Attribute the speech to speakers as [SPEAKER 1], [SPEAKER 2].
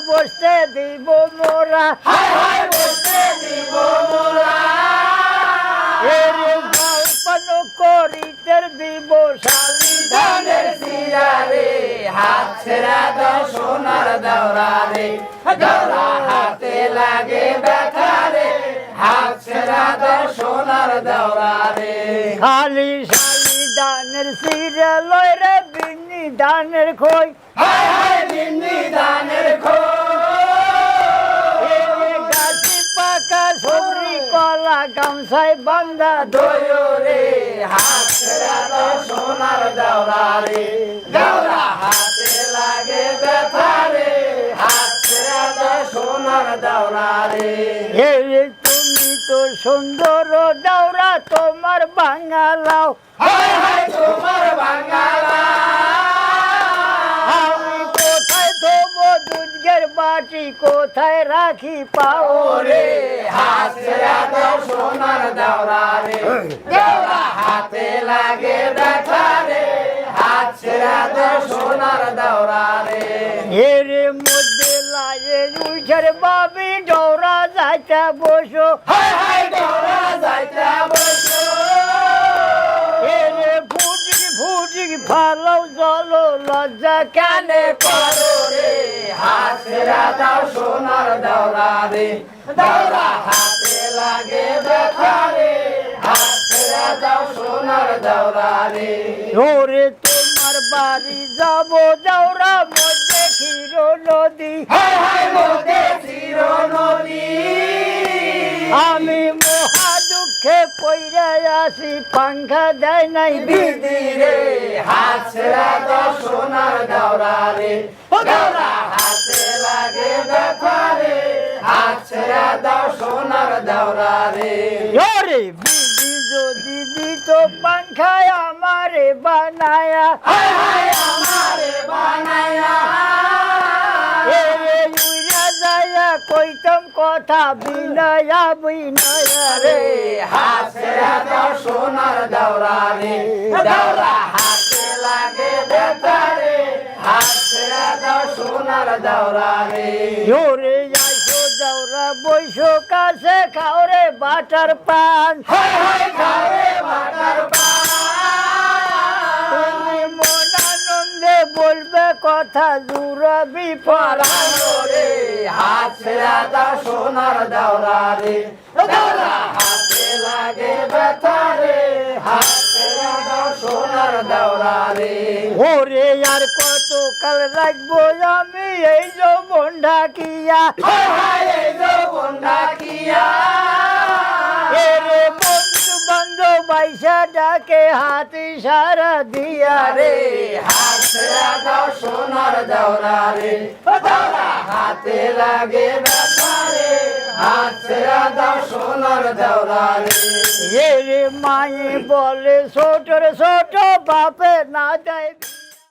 [SPEAKER 1] বসতে দিব মোরা। এর গল্পন করিতে দিব শালি ধানের
[SPEAKER 2] সিরারে হাত ছেড়া দাও সোনার দাওরা রে দাওরা হাতে লাগে ব্যথা রে হাত ছেড়া দাও সোনার দাওরা রে
[SPEAKER 1] খালি শালি সিরে লয় রে বিনি দানের খই।
[SPEAKER 2] হায় হায় দানের
[SPEAKER 1] গাছি পাকা সবরি কলা গামছায় বান্ধা
[SPEAKER 2] হাত ছেড়া দাও সোনার দাওরা রে। দাওরা হাতে লাগে ব্যথা রে হাত সোনার দাওরা রে।
[SPEAKER 1] তুমি তো সুন্দর দাওরা তোমার বাঙালাও।
[SPEAKER 2] হায় হায় তোমার বাঙালা।
[SPEAKER 1] আমি কোথায় থবো দুধের বাটি কোথায় রাখি পাও
[SPEAKER 2] হাত দাও সোনার দাওরা রে। দাওরা হাতে লাগে ব্যথা রে। হাত ছেড়া দাও সোনার দাওরা রে।
[SPEAKER 1] এরে মধ্যে লাগে উইছের বাবি ডৌরা যাইতে বসো।
[SPEAKER 2] হায় হায় দাওরা যাইতা
[SPEAKER 1] ফালাও জলো লজ্জা
[SPEAKER 2] কানে করো রে? হাসরা দাও, সোনার দাওরা রে। দাওরা হাতে লাগে ব্যথা রে। হাসরা দাও, সোনার দাওরা রে।
[SPEAKER 1] ওরে তোমার বাড়ি যাব দৌড়া মহা দুঃখে পইরা আসি পাংখা দেয় নাই
[SPEAKER 2] হাত ছেড়া দাও সোনার দাওরা রে। দাওরা হাতে লাগে ব্যথা রে। ছেড়া সোনার দাওরা রে।
[SPEAKER 1] ওরে বিধি যদি দিত পাংখায় আমারে বানায়া।
[SPEAKER 2] হায় হায় আমারে বানায়া।
[SPEAKER 1] কইতাম কথা বিনয়া বিনয়া রে।
[SPEAKER 2] রে দাও সোনার দাওরা রে। দাওরা হাতে লাগে ব্যথা রে। দাও সোনার দাওরা রে।
[SPEAKER 1] জোরে দৌড়া বৈশো কাছে খাওরে বাটার পান।
[SPEAKER 2] হায় হায় খাবে বাটার
[SPEAKER 1] তুমি মন আনন্দে বলবে কথা জুড়াবি পড়া
[SPEAKER 2] পরানো রে হাত ছেড়া দাও সোনার দাওরা রে দাওরা হাতে লাগে ব্যথা রে। হাত ছেড়া সোনার দাওরা রে
[SPEAKER 1] ওরে আর কত কাল রাখব আমি? এই যৌবন ঢাকিয়া
[SPEAKER 2] এই যৌবন
[SPEAKER 1] এরে বন্ধু বান্ধব ডাকে হাতি সারা দিয়া।
[SPEAKER 2] রে
[SPEAKER 1] রে
[SPEAKER 2] হাত ছেড়া দাও সোনার দৌড়া রে। দাওরা হাতে লাগে ব্যথা রে। হাত দাও সোনার দৌড়া রে।
[SPEAKER 1] মায়ে বলে, ছোট ছোট, বাপে না দেয়।